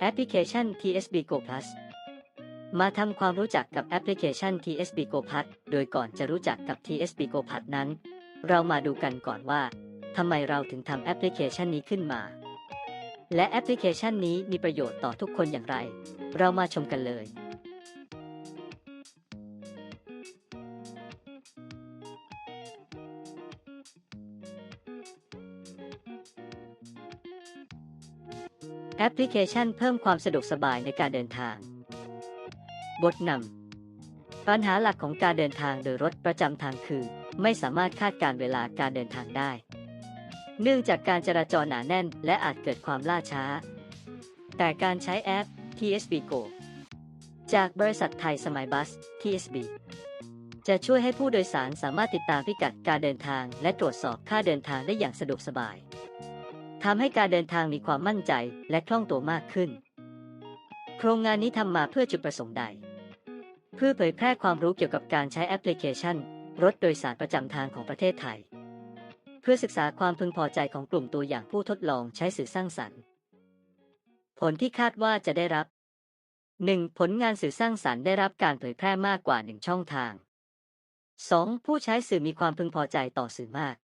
แอปพลิเคชัน TSB Go Plus มาทำความรู้จักกับแอปพลิเคชัน TSB Go Plus โดยก่อนจะรู้จักกับ TSB Go Plus นั้น เรามาดูกันก่อนว่าทำไมเราถึงทำแอปพลิเคชันนี้ขึ้นมา และแอปพลิเคชันนี้มีประโยชน์ต่อทุกคนอย่างไร เรามาชมกันเลย แอปพลิเคชันเพิ่มความสะดวกสบายในการเดินทาง บทนำปัญหาหลักของการเดินทางโดยรถประจำทางคือ ไม่สามารถคาดการเวลาการเดินทางได้ เนื่องจากการจราจรหนาแน่น และอาจเกิดความล่าช้า แต่การใช้แอป TSB Go จากบริษัทไทยสมัยบัส TSB จะช่วยให้ผู้โดยสารสามารถติดตามพิกัดการเดินทาง และตรวจสอบค่าเดินทางได้อย่างสะดวกสบาย ทำให้การเดินทางมีความมั่นใจและคล่องตัวมากขึ้น โครงงานนี้ทำมาเพื่อจุดประสงค์ใด เพื่อเผยแพร่ความรู้เกี่ยวกับการใช้แอปพลิเคชัน รถโดยสารประจำทางของประเทศไทย เพื่อศึกษาความพึงพอใจของกลุ่มตัวอย่างผู้ทดลองใช้สื่อสร้างสรรค์ ผลที่คาดว่าจะได้รับ 1. ผลงานสื่อสร้างสรรค์ได้รับการเผยแพร่มากกว่า 1 ช่องทาง 2. ผู้ใช้สื่อมีความพึงพอใจต่อสื่อมาก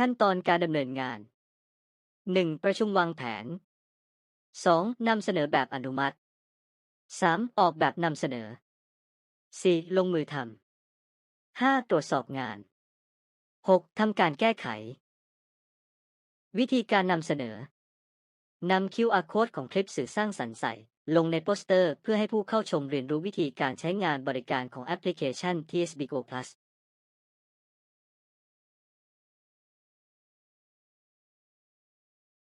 ขั้นตอนการดำเนินงาน 1. ประชุมวางแผน 2. นำเสนอแบบอนุมัติ 3. ออกแบบนำเสนอ 4. ลงมือทำ 5. ตรวจสอบงาน 6. ทำการแก้ไข วิธีการนำเสนอนำ QR code ของคลิปสื่อสร้างสรรค์ใส่ ลงในโปสเตอร์เพื่อให้ผู้เข้าชมเรียนรู้วิธีการใช้งานบริการของแอปพลิเคชัน TSB Go Plus